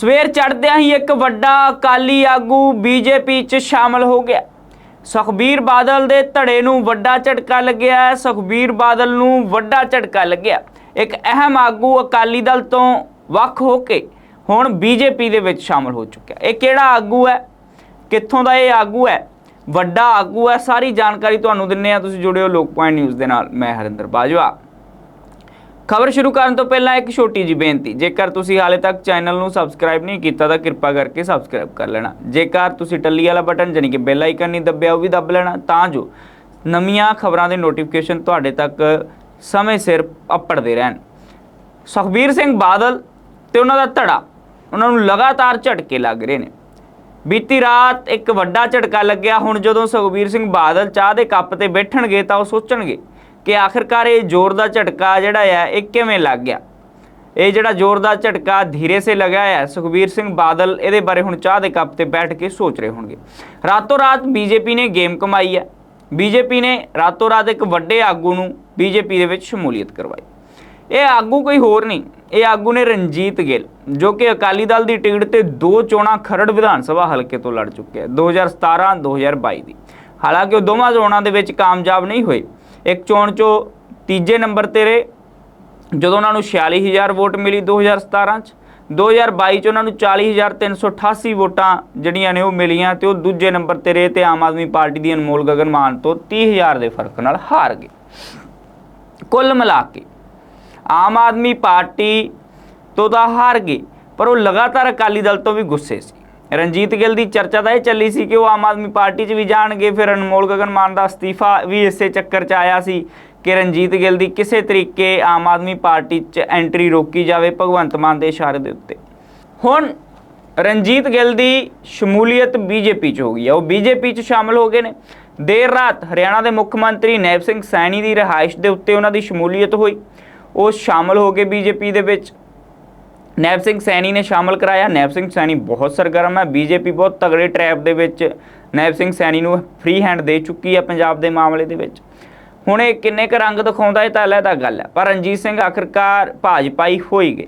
ਸਵੇਰ ਚੜ੍ਹਦਿਆਂ ਹੀ ਇੱਕ ਵੱਡਾ ਅਕਾਲੀ ਆਗੂ ਬੀਜੇਪੀ 'ਚ ਸ਼ਾਮਲ ਹੋ ਗਿਆ। ਸੁਖਬੀਰ ਬਾਦਲ ਦੇ ਧੜੇ ਨੂੰ ਵੱਡਾ ਝਟਕਾ ਲੱਗਿਆ ਸੁਖਬੀਰ ਬਾਦਲ ਨੂੰ ਵੱਡਾ ਝਟਕਾ ਲੱਗਿਆ। ਇੱਕ ਅਹਿਮ ਆਗੂ ਅਕਾਲੀ ਦਲ ਤੋਂ ਵੱਖ ਹੋ ਕੇ ਹੁਣ ਬੀਜੇਪੀ ਦੇ ਵਿੱਚ ਸ਼ਾਮਲ ਹੋ ਚੁੱਕਿਆ। ਇਹ ਕਿਹੜਾ ਆਗੂ ਹੈ? ਕਿੱਥੋਂ ਦਾ ਇਹ ਆਗੂ ਹੈ? ਵੱਡਾ ਆਗੂ ਹੈ। ਸਾਰੀ ਜਾਣਕਾਰੀ ਤੁਹਾਨੂੰ ਦਿੰਨੇ ਆ ਤੁਸੀਂ ਜੁੜਿਓ ਲੋਕ ਪੁਆਇੰਟ ਨਿਊਜ਼ ਦੇ ਨਾਲ। ਮੈਂ ਹਰਿੰਦਰ ਬਾਜਵਾ। ਖਬਰ ਸ਼ੁਰੂ ਕਰਨ ਤੋਂ ਪਹਿਲਾਂ ਇੱਕ ਛੋਟੀ ਜੀ ਬੇਨਤੀ, ਜੇਕਰ ਤੁਸੀਂ ਹਾਲੇ ਤੱਕ ਚੈਨਲ ਨੂੰ ਸਬਸਕ੍ਰਾਈਬ ਨਹੀਂ ਕੀਤਾ ਤਾਂ ਕਿਰਪਾ ਕਰਕੇ ਸਬਸਕ੍ਰਾਈਬ ਕਰ ਲੈਣਾ। ਜੇਕਰ ਤੁਸੀਂ ਟੱਲੀ ਵਾਲਾ ਬਟਨ ਜਾਨੀ ਕਿ ਬੈਲ ਆਈਕਨ ਨਹੀਂ ਦੱਬਿਆ, ਉਹ ਵੀ ਦੱਬ ਲੈਣਾ, ਤਾਂ ਜੋ ਨਵੀਆਂ ਖਬਰਾਂ ਦੇ ਨੋਟੀਫਿਕੇਸ਼ਨ ਤੁਹਾਡੇ ਤੱਕ ਸਮੇਂ ਸਿਰ ਅੱਪੜਦੇ ਰਹਿਣ। ਸੁਖਬੀਰ ਸਿੰਘ ਬਾਦਲ ਤੇ ਉਹਨਾਂ ਦਾ ਧੜਾ, ਉਹਨਾਂ ਨੂੰ ਲਗਾਤਾਰ ਝਟਕੇ ਲੱਗ ਰਹੇ ਨੇ। ਬੀਤੀ ਰਾਤ ਇੱਕ ਵੱਡਾ ਝਟਕਾ ਲੱਗਿਆ, ਹੁਣ ਜਦੋਂ ਸੁਖਬੀਰ ਸਿੰਘ ਬਾਦਲ ਚਾਹ ਦੇ ਕੱਪ ਤੇ ਬੈਠਣਗੇ ਤਾਂ ਉਹ ਸੋਚਣਗੇ ਕਿ ਆਖਿਰਕਾਰ ਇਹ ਜ਼ੋਰ ਦਾ ਝਟਕਾ ਜਿਹੜਾ ਹੈ ਇਹ ਕਿਵੇਂ ਲੱਗ ਗਿਆ? ਇਹ ਜਿਹੜਾ ਜ਼ੋਰ ਦਾ ਝਟਕਾ ਧੀਰੇ ਸੇ ਲਗਾ ਹੈ ਸੁਖਬੀਰ ਸਿੰਘ ਬਾਦਲ ਇਹਦੇ ਬਾਰੇ ਹੁਣ ਚਾਹ ਦੇ ਕੱਪ ਤੇ ਬੈਠ ਕੇ ਸੋਚ ਰਹੇ ਹੋਣਗੇ। ਰਾਤੋਂ ਰਾਤ ਬੀਜੇਪੀ ਨੇ ਗੇਮ ਕਮਾਈ ਹੈ ਬੀਜੇਪੀ ਨੇ ਰਾਤੋਂ ਰਾਤ ਇੱਕ ਵੱਡੇ ਆਗੂ ਨੂੰ ਬੀਜੇਪੀ ਦੇ ਵਿੱਚ ਸ਼ਮੂਲੀਅਤ ਕਰਵਾਈ। ਇਹ ਆਗੂ ਕੋਈ ਹੋਰ ਨਹੀਂ, ਇਹ ਆਗੂ ਨੇ ਰਣਜੀਤ ਗਿੱਲ, ਜੋ ਕਿ ਅਕਾਲੀ ਦਲ ਦੀ ਟਿਕਟ ਤੇ ਦੋ ਚੋਣਾਂ ਖਰੜ ਵਿਧਾਨ ਸਭਾ ਹਲਕੇ ਤੋਂ ਲੜ ਚੁੱਕੇ ਹੈ 2017 2022 ਦੀ। ਹਾਲਾਂਕਿ ਉਹ ਦੋਵਾਂ ਚੋਣਾਂ ਦੇ ਵਿੱਚ ਕਾਮਯਾਬ ਨਹੀਂ ਹੋਏ। ਇੱਕ ਚੋਣ 'ਚੋਂ ਤੀਜੇ ਨੰਬਰ ਤੇ ਰਹੇ। ਜਦੋਂ ਉਹਨਾਂ ਨੂੰ 46000 ਵੋਟ ਮਿਲੀ 2017 ਚ 2022 ਚ ਉਹਨਾਂ ਨੂੰ 40388 ਵੋਟਾਂ ਜਿਹੜੀਆਂ ਨੇ ਉਹ ਮਿਲੀਆਂ ਤੇ ਉਹ ਦੂਜੇ ਨੰਬਰ ਤੇ ਰਹੇ ਤੇ ਆਮ ਆਦਮੀ ਪਾਰਟੀ ਦੀ ਅਨਮੋਲ ਗਗਨ ਮਾਨ ਤੋਂ 30000 ਦੇ ਫ਼ਰਕ ਨਾਲ ਹਾਰ ਗਏ। ਕੁੱਲ ਮਿਲਾ ਕੇ ਆਮ ਆਦਮੀ ਪਾਰਟੀ ਤੋਂ ਤਾਂ ਹਾਰ ਗਏ, ਪਰ ਉਹ ਲਗਾਤਾਰ ਅਕਾਲੀ ਦਲ ਤੋਂ ਵੀ ਗੁੱਸੇ ਸੀ। ਰਣਜੀਤ ਗਿੱਲ ਦੀ ਚਰਚਾ ਤਾਂ ਇਹ ਚੱਲੀ ਸੀ ਕਿ ਉਹ ਆਮ ਆਦਮੀ ਪਾਰਟੀ 'ਚ ਵੀ ਜਾਣਗੇ। ਫਿਰ ਅਨਮੋਲ ਗਗਨ ਮਾਨ ਦਾ ਅਸਤੀਫਾ ਵੀ ਇਸੇ ਚੱਕਰ 'ਚ ਆਇਆ ਸੀ ਕਿ ਰਣਜੀਤ ਗਿੱਲ ਦੀ ਕਿਸੇ ਤਰੀਕੇ ਆਮ ਆਦਮੀ ਪਾਰਟੀ 'ਚ ਐਂਟਰੀ ਰੋਕੀ ਜਾਵੇ ਭਗਵੰਤ ਮਾਨ ਦੇ ਇਸ਼ਾਰੇ ਦੇ ਉੱਤੇ। ਹੁਣ ਰਣਜੀਤ ਗਿੱਲ ਦੀ ਸ਼ਮੂਲੀਅਤ ਬੀਜੇਪੀ 'ਚ ਹੋ ਗਈ ਹੈ ਉਹ ਬੀਜੇਪੀ 'ਚ ਸ਼ਾਮਲ ਹੋ ਗਏ ਨੇ। ਦੇਰ ਰਾਤ ਹਰਿਆਣਾ ਦੇ ਮੁੱਖ ਮੰਤਰੀ ਨੈਬ ਸਿੰਘ ਸੈਣੀ ਦੀ ਰਿਹਾਇਸ਼ ਦੇ ਉੱਤੇ ਉਹਨਾਂ ਦੀ ਸ਼ਮੂਲੀਅਤ ਹੋਈ। ਉਹ ਸ਼ਾਮਲ ਹੋ ਗਏ ਬੀਜੇਪੀ ਦੇ ਵਿੱਚ। ਨੈਬ ਸਿੰਘ ਸੈਣੀ ਨੇ ਸ਼ਾਮਲ ਕਰਾਇਆ। ਨੈਬ ਸਿੰਘ ਸੈਣੀ ਬਹੁਤ ਸਰਗਰਮ ਹੈ। ਬੀਜੇਪੀ ਬਹੁਤ ਤਗੜੇ ਟਰੈਪ ਦੇ ਵਿੱਚ ਨੈਬ ਸਿੰਘ ਸੈਣੀ ਨੂੰ ਫ੍ਰੀ ਹੈਂਡ ਦੇ ਚੁੱਕੀ ਹੈ ਪੰਜਾਬ ਦੇ ਮਾਮਲੇ ਦੇ ਵਿੱਚ। ਹੁਣ ਇਹ ਕਿੰਨੇ ਕ ਰੰਗ ਦਿਖਾਉਂਦਾ ਇਹ ਤਾਂ ਅਲੱਗ ਗੱਲ ਹੈ। ਪਰ ਰਣਜੀਤ ਸਿੰਘ ਆਖਰਕਾਰ ਭਾਜਪਾਈ ਹੋਈ ਗਏ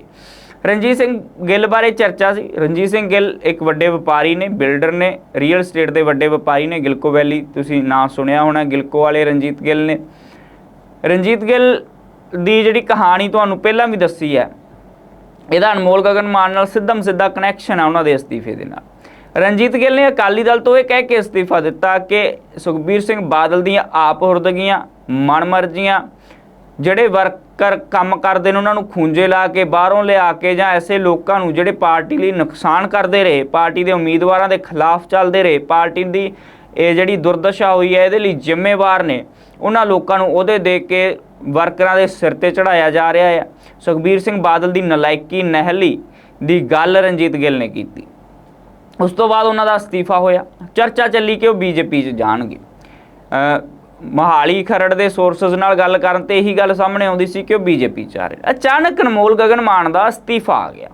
ਰਣਜੀਤ ਸਿੰਘ ਗਿੱਲ ਬਾਰੇ ਚਰਚਾ ਸੀ। ਰਣਜੀਤ ਸਿੰਘ ਗਿੱਲ ਇੱਕ ਵੱਡੇ ਵਪਾਰੀ ਨੇ, ਬਿਲਡਰ ਨੇ ਰੀਅਲ ਏਸਟੇਟ ਦੇ ਵੱਡੇ ਵਪਾਰੀ ਨੇ। ਗਿਲਕੋ ਵੈਲੀ ਤੁਸੀਂ ਨਾਂ ਸੁਣਿਆ ਹੋਣਾ, ਗਿਲਕੋ ਵਾਲੇ ਰਣਜੀਤ ਗਿੱਲ ਨੇ। ਰਣਜੀਤ ਗਿੱਲ ਦੀ ਜਿਹੜੀ ਕਹਾਣੀ ਤੁਹਾਨੂੰ ਪਹਿਲਾਂ ਵੀ ਦੱਸੀ ਹੈ ਇਹਦਾ ਅਨਮੋਲ ਗਗਨ ਮਾਨ ਨਾਲ ਸਿੱਧਮ ਸਿੱਧਾ ਕਨੈਕਸ਼ਨ ਹੈ ਉਹਨਾਂ ਦੇ ਅਸਤੀਫੇ ਦੇ ਨਾਲ। ਰਣਜੀਤ ਗਿੱਲ ਨੇ ਅਕਾਲੀ ਦਲ ਤੋਂ ਇਹ ਕਹਿ ਕੇ ਅਸਤੀਫਾ ਦਿੱਤਾ ਕਿ ਸੁਖਬੀਰ ਸਿੰਘ ਬਾਦਲ ਦੀਆਂ ਆਪ ਹੁਰਦਗੀਆਂ ਮਨਮਰਜ਼ੀਆਂ ਜਿਹੜੇ ਵਰਕਰ ਕੰਮ ਕਰਦੇ ਨੇ ਉਹਨਾਂ ਨੂੰ ਖੂੰਜੇ ਲਾ ਕੇ ਬਾਹਰੋਂ ਲਿਆ ਕੇ ਜਾਂ ਐਸੇ ਲੋਕਾਂ ਨੂੰ ਜਿਹੜੇ ਪਾਰਟੀ ਲਈ ਨੁਕਸਾਨ ਕਰਦੇ ਰਹੇ, ਪਾਰਟੀ ਦੇ ਉਮੀਦਵਾਰਾਂ ਦੇ ਖਿਲਾਫ ਚੱਲਦੇ ਰਹੇ, ਪਾਰਟੀ ਦੀ ਇਹ ਜਿਹੜੀ ਦੁਰਦਸ਼ਾ ਹੋਈ ਹੈ, ਇਹਦੇ ਲਈ ਜ਼ਿੰਮੇਵਾਰ ਨੇ। ਉਹਨਾਂ ਲੋਕਾਂ ਨੂੰ ਉਹਦੇ ਦੇ ਕੇ ਵਰਕਰਾਂ ਦੇ ਸਿਰ ਤੇ ਚੜਾਇਆ ਜਾ ਰਿਹਾ ਹੈ। ਸੁਖਬੀਰ ਸਿੰਘ ਬਾਦਲ ਦੀ ਨਲਾਇਕੀ ਨਹਿਲੀ ਦੀ ਗੱਲ ਰਣਜੀਤ ਗਿੱਲ ਨੇ ਕੀਤੀ। ਉਸ ਤੋਂ ਬਾਅਦ ਉਹਨਾਂ ਦਾ ਅਸਤੀਫਾ ਹੋਇਆ। ਚਰਚਾ ਚੱਲੀ ਕਿ ਉਹ ਬੀਜੇਪੀ 'ਚ ਜਾਣਗੇ। ਅ, ਮਹਾਲੀ ਖਰੜ ਦੇ ਸੋਰਸਸ ਨਾਲ ਗੱਲ ਕਰਨ ਤੇ ਇਹੀ ਗੱਲ ਸਾਹਮਣੇ ਆਉਂਦੀ ਸੀ ਕਿ ਉਹ ਬੀਜੇਪੀ 'ਚ ਆ ਰਹੇ ਅਚਾਨਕ ਅਨਮੋਲ ਗਗਨ ਮਾਨ ਦਾ ਅਸਤੀਫਾ ਆ ਗਿਆ।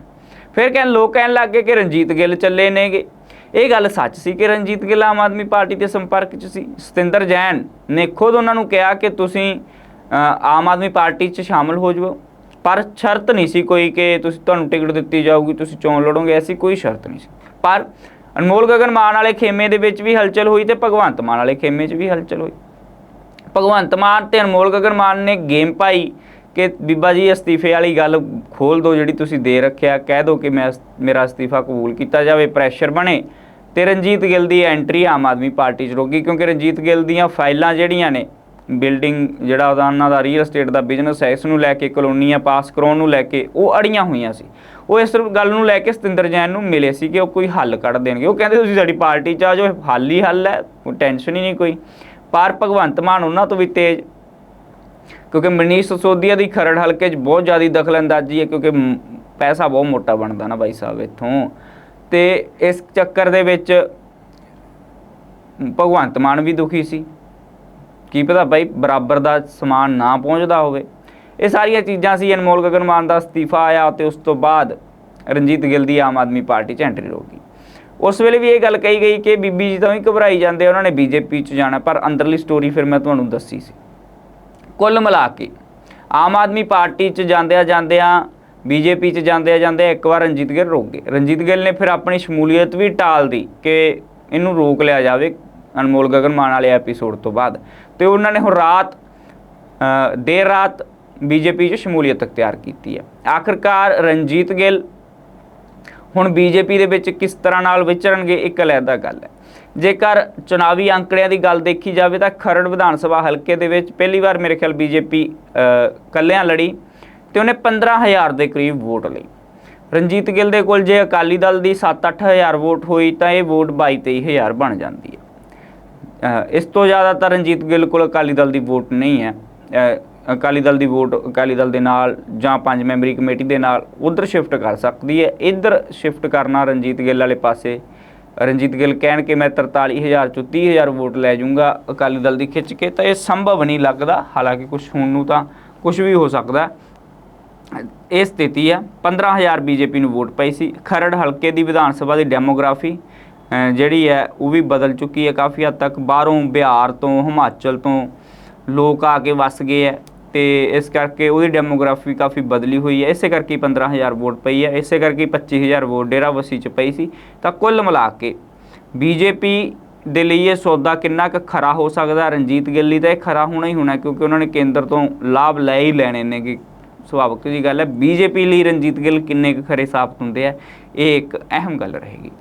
ਫਿਰ ਕਹਿਣ ਲੋਕ ਕਹਿਣ ਲੱਗ ਗਏ ਕਿ ਰਣਜੀਤ ਗਿੱਲ ਚੱਲੇ ਨੇਗੇ। ਇਹ ਗੱਲ ਸੱਚ ਸੀ ਕਿ ਰਣਜੀਤ ਗਿੱਲ ਆਮ ਆਦਮੀ ਪਾਰਟੀ ਦੇ ਸੰਪਰਕ 'ਚ ਸੀ। ਸਤਿੰਦਰ ਜੈਨ ਨੇ ਖੁਦ ਉਹਨਾਂ ਨੂੰ ਕਿਹਾ ਕਿ ਤੁਸੀਂ ਆਮ ਆਦਮੀ ਪਾਰਟੀ 'ਚ ਸ਼ਾਮਲ ਹੋ ਜਾਓ ਪਰ ਸ਼ਰਤ ਨਹੀਂ ਸੀ ਕੋਈ ਕਿ ਤੁਸੀਂ ਤੁਹਾਨੂੰ ਟਿਕਟ ਦਿੱਤੀ ਜਾਊਗੀ, ਤੁਸੀਂ ਚੋਣ ਲੜੋਗੇ, ਐਸੀ ਕੋਈ ਸ਼ਰਤ ਨਹੀਂ ਸੀ। ਪਰ ਅਨਮੋਲ ਗਗਨ ਮਾਨ ਵਾਲੇ ਖੇਮੇ ਦੇ ਵਿੱਚ ਵੀ ਹਲਚਲ ਹੋਈ ਤੇ ਭਗਵੰਤ ਮਾਨ ਵਾਲੇ ਖੇਮੇ 'ਚ ਵੀ ਹਲਚਲ ਹੋਈ। ਭਗਵੰਤ ਮਾਨ ਤੇ ਅਨਮੋਲ ਗਗਨ ਮਾਨ ਨੇ ਗੇਮ ਪਾਈ ਕਿ ਬੀਬਾ ਜੀ, ਅਸਤੀਫੇ ਵਾਲੀ ਗੱਲ ਖੋਲ ਦਿਓ ਜਿਹੜੀ ਤੁਸੀਂ ਦੇ ਰੱਖਿਆ, ਕਹਿ ਦਿਓ ਕਿ ਮੈਂ ਮੇਰਾ ਅਸਤੀਫਾ ਕਬੂਲ ਕੀਤਾ ਜਾਵੇ ਪ੍ਰੈਸ਼ਰ ਬਣੇ ਤੇ ਰਣਜੀਤ ਗਿੱਲ ਦੀ ਐਂਟਰੀ ਆਮ ਆਦਮੀ ਪਾਰਟੀ 'ਚ ਰੋਗੀ ਕਿਉਂਕਿ ਰਣਜੀਤ ਗਿੱਲ ਦੀਆਂ ਫਾਈਲਾਂ ਜਿਹੜੀਆਂ ਨੇ ਬਿਲਡਿੰਗ ਜਿਹੜਾ ਉਹਦਾ ਉਹਨਾਂ ਦਾ ਰੀਅਲ ਏਸਟੇਟ ਦਾ ਬਿਜ਼ਨਸ ਹੈ, ਇਸ ਨੂੰ ਲੈ ਕੇ ਕਲੋਨੀਆਂ ਪਾਸ ਕਰਾਉਣ ਨੂੰ ਲੈ ਕੇ ਉਹ ਅੜੀਆਂ ਹੋਈਆਂ ਸੀ। ਉਹ ਇਸ ਗੱਲ ਨੂੰ ਲੈ ਕੇ ਸਤਿੰਦਰ ਜੈਨ ਨੂੰ ਮਿਲੇ ਸੀ ਕਿ ਉਹ ਕੋਈ ਹੱਲ ਕੱਢ ਦੇਣਗੇ। ਉਹ ਕਹਿੰਦੇ, ਤੁਸੀਂ ਸਾਡੀ ਪਾਰਟੀ 'ਚ ਆ ਜਾਓ ਹੱਲ ਹੀ ਹੱਲ ਹੈ, ਕੋਈ ਟੈਨਸ਼ਨ ਹੀ ਨਹੀਂ ਕੋਈ। ਪਰ ਭਗਵੰਤ ਮਾਨ ਉਹਨਾਂ ਤੋਂ ਵੀ ਤੇਜ਼, ਕਿਉਂਕਿ ਮਨੀਸ਼ ਸਸੋਦੀਆ ਦੀ ਖਰੜ ਹਲਕੇ 'ਚ ਬਹੁਤ ਜ਼ਿਆਦਾ ਦਖਲਅੰਦਾਜ਼ੀ ਹੈ, ਕਿਉਂਕਿ ਪੈਸਾ ਬਹੁਤ ਮੋਟਾ ਬਣਦਾ ਨਾ ਬਾਈ ਸਾਹਿਬ ਇੱਥੋਂ। ਤੇ ਇਸ ਚੱਕਰ ਦੇ ਵਿੱਚ ਭਗਵੰਤ ਮਾਨ ਵੀ ਦੁਖੀ ਸੀ। ਕੀ ਪਤਾ ਬਾਈ, ਬਰਾਬਰ ਦਾ ਸਮਾਨ ਨਾ ਪਹੁੰਚਦਾ ਹੋਵੇ। ਇਹ ਸਾਰੀਆਂ ਚੀਜ਼ਾਂ ਸੀ, ਅਨਮੋਲ ਗਗਨ ਮਾਨ ਦਾ ਅਸਤੀਫਾ ਆਇਆ ਤੇ ਉਸ ਤੋਂ ਬਾਅਦ ਰਣਜੀਤ ਗਿੱਲ ਦੀ ਆਮ ਆਦਮੀ ਪਾਰਟੀ 'ਚ ਐਂਟਰੀ ਹੋ ਗਈ। ਉਸ ਵੇਲੇ ਵੀ ਇਹ ਗੱਲ ਕਹੀ ਗਈ ਕਿ ਬੀਬੀ ਜੀ ਤਾਂ ਵੀ ਘਬਰਾਈ ਜਾਂਦੇ, ਉਹਨਾਂ ਨੇ ਬੀਜੇਪੀ 'ਚ ਜਾਣਾ, ਪਰ ਅੰਦਰਲੀ ਸਟੋਰੀ ਫਿਰ ਮੈਂ ਤੁਹਾਨੂੰ ਦੱਸੀ ਸੀ। ਕੁੱਲ ਮਿਲਾ ਕੇ ਆਮ ਆਦਮੀ ਪਾਰਟੀ 'ਚ ਜਾਂਦਿਆਂ ਜਾਂਦਿਆਂ, ਬੀਜੇਪੀ 'ਚ ਜਾਂਦੇ ਆ ਜਾਂਦੇ ਆ ਇੱਕ ਵਾਰ ਰਣਜੀਤ ਗਿੱਲ ਰੋਕ ਗਏ। ਰਣਜੀਤ ਗਿੱਲ ਨੇ ਫਿਰ ਆਪਣੀ ਸ਼ਮੂਲੀਅਤ ਵੀ ਟਾਲ ਦੀ ਕਿ ਇਹਨੂੰ ਰੋਕ ਲਿਆ ਜਾਵੇ। ਅਨਮੋਲ ਗਗਨ ਮਾਨ ਵਾਲੇ ਐਪੀਸੋਡ ਤੋਂ ਬਾਅਦ। ਤੇ ਉਹਨਾਂ ਨੇ ਹੁਣ ਰਾਤ ਦੇਰ ਰਾਤ ਬੀਜੇਪੀ 'ਚ ਸ਼ਮੂਲੀਅਤ ਅਖਤਿਆਰ ਕੀਤੀ ਹੈ। ਆਖਰਕਾਰ ਰਣਜੀਤ ਗਿੱਲ ਹੁਣ ਬੀਜੇਪੀ ਦੇ ਵਿੱਚ ਕਿਸ ਤਰ੍ਹਾਂ ਨਾਲ ਵਿਚਰਨਗੇ, ਇੱਕ ਅਲੱਗਾ ਗੱਲ ਹੈ। ਜੇਕਰ ਚੁਣਾਵੀ ਅੰਕੜਿਆਂ ਦੀ ਗੱਲ ਦੇਖੀ ਜਾਵੇ ਤਾਂ ਖਰੜ ਵਿਧਾਨ ਸਭਾ ਹਲਕੇ ਦੇ ਵਿੱਚ ਪਹਿਲੀ ਵਾਰ ਮੇਰੇ ਖਿਆਲ ਬੀਜੇਪੀ ਕੱਲਿਆਂ ਲੜੀ ਤੇ ਉਹਨੇ 15000 ਦੇ ਕਰੀਬ ਵੋਟ ਲਈ। ਰਣਜੀਤ ਗਿੱਲ ਦੇ ਕੋਲ ਜੇ ਅਕਾਲੀ ਦਲ ਦੀ 7-8000 ਵੋਟ ਹੋਈ ਤਾਂ ਇਹ ਵੋਟ 22-23000 ਬਣ ਜਾਂਦੀ ਹੈ। ਇਸ ਤੋਂ ਜ਼ਿਆਦਾ ਤਾਂ ਰਣਜੀਤ ਗਿੱਲ ਕੋਲ ਅਕਾਲੀ ਦਲ ਦੀ ਵੋਟ ਨਹੀਂ ਹੈ। ਅਕਾਲੀ ਦਲ ਦੀ ਵੋਟ ਅਕਾਲੀ ਦਲ ਦੇ ਨਾਲ ਜਾਂ ਪੰਜ ਮੈਂਬਰੀ ਕਮੇਟੀ ਦੇ ਨਾਲ ਉਧਰ ਸ਼ਿਫਟ ਕਰ ਸਕਦੀ ਹੈ। ਇੱਧਰ ਸ਼ਿਫਟ ਕਰਨਾ ਰਣਜੀਤ ਗਿੱਲ ਵਾਲੇ ਪਾਸੇ। ਰਣਜੀਤ ਗਿੱਲ ਕਹਿਣ ਕਿ ਮੈਂ 43000 ਚੋਂ 30000 ਵੋਟ ਲੈ ਜਾਊਂਗਾ ਅਕਾਲੀ ਦਲ ਦੀ ਖਿੱਚ ਕੇ। ਤਾਂ ਇਹ ਸੰਭਵ ਨਹੀਂ ਲੱਗਦਾ। ਹਾਲਾਂਕਿ ਕੁਝ ਹੁਣ ਨੂੰ ਤਾਂ ਕੁਝ ਵੀ ਹੋ ਸਕਦਾ। ਇਹ ਸਥਿਤੀ ਹੈ। 15000 ਬੀਜੇਪੀ ਨੂੰ ਵੋਟ ਪਈ ਸੀ। ਖਰੜ ਹਲਕੇ ਦੀ ਵਿਧਾਨ ਸਭਾ ਦੀ ਡੈਮੋਗ੍ਰਾਫੀ ਜਿਹੜੀ ਹੈ ਉਹ ਵੀ ਬਦਲ ਚੁੱਕੀ ਹੈ ਕਾਫੀ ਹੱਦ ਤੱਕ, ਬਾਹਰੋਂ ਬਿਹਾਰ ਤੋਂ, ਹਿਮਾਚਲ ਤੋਂ ਲੋਕ ਆ ਕੇ ਵਸ ਗਏ ਹੈ ਤੇ ਇਸ ਕਰਕੇ ਉਹਦੀ ਡੈਮੋਗ੍ਰਾਫੀ ਕਾਫੀ ਬਦਲੀ ਹੋਈ ਹੈ। ਇਸੇ ਕਰਕੇ ਹੀ 15000 ਵੋਟ ਪਈ ਹੈ, ਇਸੇ ਕਰਕੇ ਹੀ 25000 ਵੋਟ ਡੇਰਾ ਵਸੀ ਚ ਪਈ ਸੀ। ਤਾਂ ਕੁੱਲ ਮਿਲਾ ਕੇ ਬੀਜੇਪੀ ਦੇ ਲਈ ਇਹ ਸੌਦਾ ਕਿੰਨਾ ਕੁ ਖਰਾ ਹੋ ਸਕਦਾ? ਰਣਜੀਤ ਗਿੱਲ ਲਈ ਤਾਂ ਇਹ ਖਰਾ ਹੋਣਾ ਹੀ ਹੋਣਾ, ਕਿਉਂਕਿ ਉਹਨਾਂ ਨੇ ਕੇਂਦਰ ਤੋਂ ਲਾਭ ਲੈ ਹੀ ਲੈਣੇ ਨੇ ਕਿ ਸੁਭਾਵਿਕ ਜੀ ਗੱਲ ਹੈ। ਬੀਜੇਪੀ ਲਈ ਰਣਜੀਤ ਗਿੱਲ ਕਿੰਨੇ ਕੁ ਖਰੇ ਸਾਬਤ ਹੁੰਦੇ ਆ, ਇਹ ਇੱਕ ਅਹਿਮ ਗੱਲ ਰਹੇਗੀ।